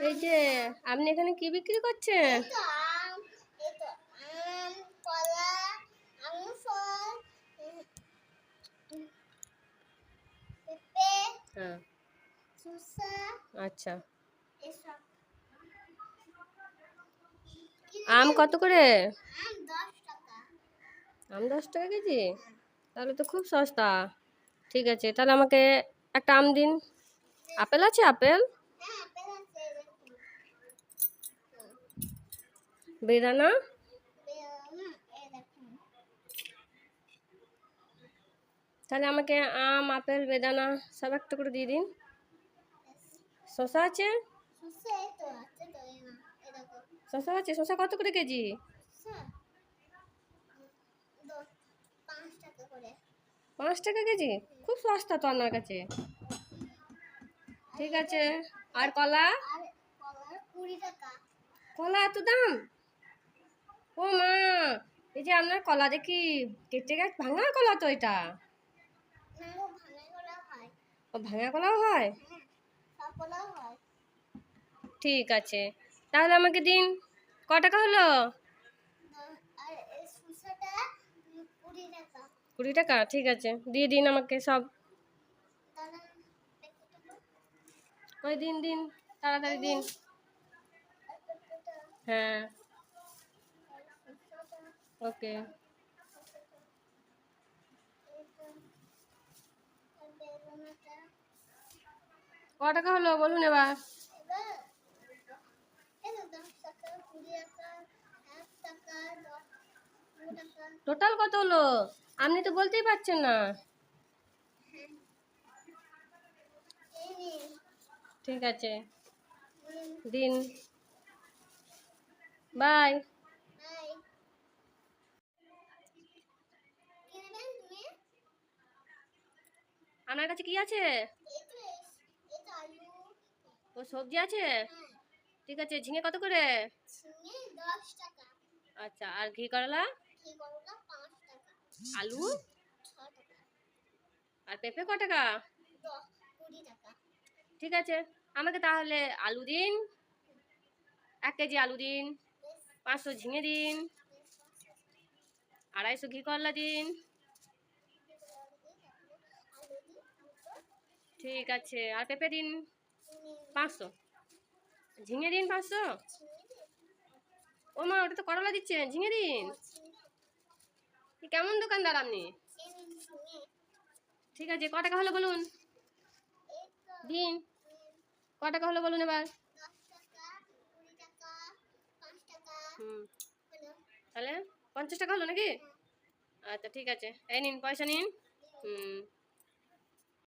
এই যে আপনি এখানে কি বিক্রি করছেন? হ্যাঁ। আচ্ছা। আম কত করে? আম দশ টাকা কেজি? তাহলে তো খুব সস্তা। ঠিক আছে, তাহলে আমাকে একটা আম দিন। আপেল আছে, আপেল? বেদানা? তাহলে আমাকে আম, আপেল, বেদানা সব একটা করে দিয়ে দিন। শসা আছে? শসা আছে, শসা কত করে কেজি? করে। পাঁচ টাকা কেজি? খুব সস্তা তো আপনার কাছে। ঠিক আছে। আর কলা? কলা এত দাম? ও মা, এই যে আপনার কলা দেখি, কেটে গাছ। ভাঙা কলা তো এটা? ও, ভাঙা কলাও হয়? ঠিক আছে। তাহলে আমাকে দিন। ক টাকা হলো দশ- আর এই শসাটা উম, কুড়ি টাকা কুড়ি টাকা, ঠিক আছে। দিয়ে দিন আমাকে সব। ওই দিন দিন, তাড়াতাড়ি দিন। হ্যাঁ। ওকে। ক টাকা হলো, বলুন এবার। টোটাল কত হলো? আপনি তো বলতেই পারছেন না। ঠিক আছে। দিন। বাই। আপনার কাছে কি আছে? ও সবজি আছে? ঠিক আছে ঝিঙে কত করে? আচ্ছা আর ঘি করলা। আলু? আর পেঁপে ক টাকা? ঠিক আছে, আমাকে তাহলে আলু দিন। এক কেজি আলু দিন, পাঁচশো ঝিঙে দিন, আড়াইশো ঘি করলা দিন। ঠিক আছে, আর পেঁপে দিন পাঁচশো। ঝিঙে দিন পাঁচশো? ও মা ওটা তো করলা দিচ্ছেন ঝিঙে দিন। কেমন দোকানদার আপনি? ঠিক আছে ক টাকা হলো বলুন? দিন ক টাকা হলো বলুন এবার? হুম, তাহলে পঞ্চাশ টাকা হলো নাকি? আচ্ছা ঠিক আছে। এই নিন, পয়সা নিন। হুম।